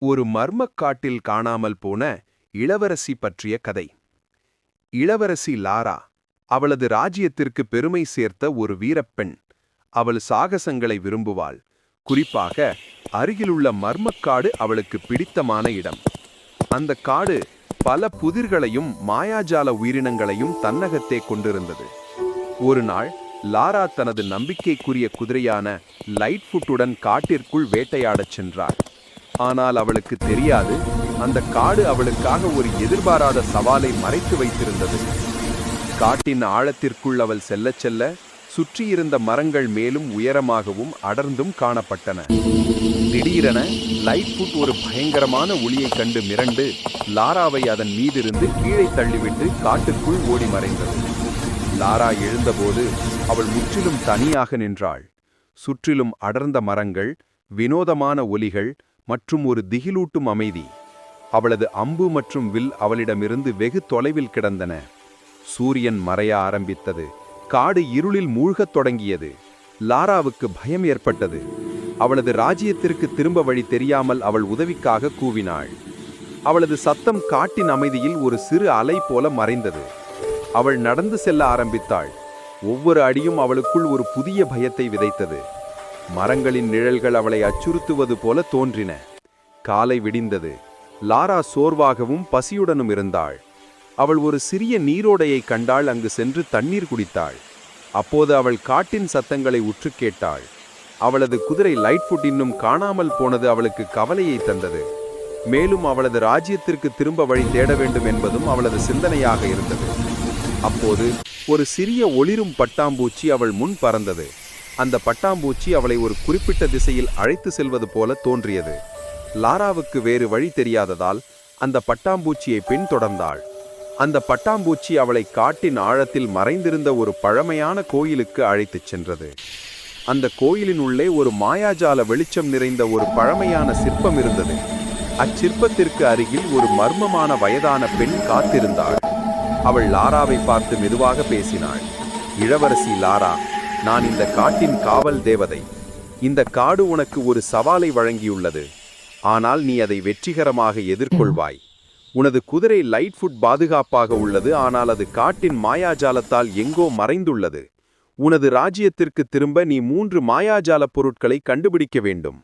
ஒரு மர்மக் காட்டில் காணாமல் போன இளவரசி பற்றிய கதை. இளவரசி லாரா அவளது ராஜ்யத்திற்கு பெருமை சேர்த்த ஒரு வீரப்பெண் அவள் சாகசங்களை விரும்புவாள். குறிப்பாக அருகிலுள்ள மர்மக்காடு அவளுக்கு பிடித்தமான இடம். அந்த காடு பல புதிர்களையும் மாயாஜால உயிரினங்களையும் தன்னகத்தே கொண்டிருந்தது. ஒரு நாள் லாரா தனது நம்பிக்கைக்குரிய குதிரையான லைட்ஃபுட்டுடன் காட்டிற்குள் வேட்டையாடச் சென்றார். ஆனால் அவளுக்கு தெரியாது. அந்த காடு அவளுக்காக ஒரு எதிர்பாராத சவாலை மறைத்து வைத்திருந்தது. காட்டின் ஆழத்திற்குள் அவள் செல்லச் செல்ல சுற்றியிருந்த மரங்கள் மேலும் உயரமாகவும் அடர்ந்தும் காணப்பட்டன. திடீரென லைட்ஃபுட் ஒரு பயங்கரமான ஒளியைக் கண்டு மிரண்டு லாராவை அதன் மீதிருந்து கீழே தள்ளிவிட்டு காட்டுக்குள் ஓடி மறைந்தது. லாரா எழுந்தபோது அவள் முற்றிலும் தனியாக நின்றாள். சுற்றிலும் அடர்ந்த மரங்கள் வினோதமான ஒலிகள் மற்றும் ஒரு திகிலூட்டும் அமைதி. அவளது அம்பு மற்றும் வில் அவளிடமிருந்து வெகு தொலைவில் கிடந்தன. சூரியன் மறைய ஆரம்பித்தது. காடு இருளில் மூழ்கத் தொடங்கியது. லாராவுக்கு பயம் ஏற்பட்டது. அவளது ராஜ்யத்திற்கு திரும்ப வழி தெரியாமல் அவள் உதவிக்காக கூவினாள். அவளது சத்தம் காட்டின் அமைதியில் ஒரு சிறு அலை போல மறைந்தது. அவள் நடந்து செல்ல ஆரம்பித்தாள். ஒவ்வொரு அடியும் அவளுக்குள் ஒரு புதிய பயத்தை விதைத்தது. மரங்களின் நிழல்கள் அவளை அச்சுறுத்துவது போல தோன்றின. காலை விடிந்தது. லாரா சோர்வாகவும் பசியுடனும் இருந்தாள். அவள் ஒரு சிறிய நீரோடையை கண்டால் அங்கு சென்று தண்ணீர் குடித்தாள். அப்போது அவள் காட்டின் சத்தங்களை உற்று கேட்டாள். அவளது குதிரை லைட்ஃபுட் இன்னும் காணாமல் போனது அவளுக்கு கவலையை தந்தது. மேலும் அவளது ராஜ்யத்திற்கு திரும்ப வழி தேட வேண்டும் என்பதும் அவளது சிந்தனையாக இருந்தது. அப்போது ஒரு சிறிய ஒளிரும் பட்டாம்பூச்சி அவள் முன் பறந்தது. அந்த பட்டாம்பூச்சி அவளை ஒரு குறிப்பிட்ட திசையில் அழைத்து செல்வது போல தோன்றியது. லாராவுக்கு வேறு வழி தெரியாததால் அந்த பட்டாம்பூச்சியை பின்தொடர்ந்தாள். அந்த பட்டாம்பூச்சி அவளை காட்டின் ஆழத்தில் மறைந்திருந்த ஒரு பழமையான கோயிலுக்கு அழைத்துச் சென்றது. அந்த கோயிலின் உள்ளே ஒரு மாயாஜால வெளிச்சம் நிறைந்த ஒரு பழமையான சிற்பம் இருந்தது. அச்சிற்பத்திற்கு அருகில் ஒரு மர்மமான வயதான பெண் காத்திருந்தாள். அவள் லாராவை பார்த்து மெதுவாக பேசினாள். இளவரசி லாரா நான் இந்த காட்டின் காவல் தேவதை. இந்த காடு உனக்கு ஒரு சவாலை வழங்கியுள்ளது. ஆனால் நீ அதை வெற்றிகரமாக எதிர்கொள்வாய். உனது குதிரை லைட் ஃபுட் பாதுகாப்பாக உள்ளது ஆனால் அது காட்டின் மாயாஜாலத்தால் எங்கோ மறைந்துள்ளது. உனது ராஜ்யத்திற்கு திரும்ப நீ மூன்று மாயாஜால பொருட்களை கண்டுபிடிக்க வேண்டும்.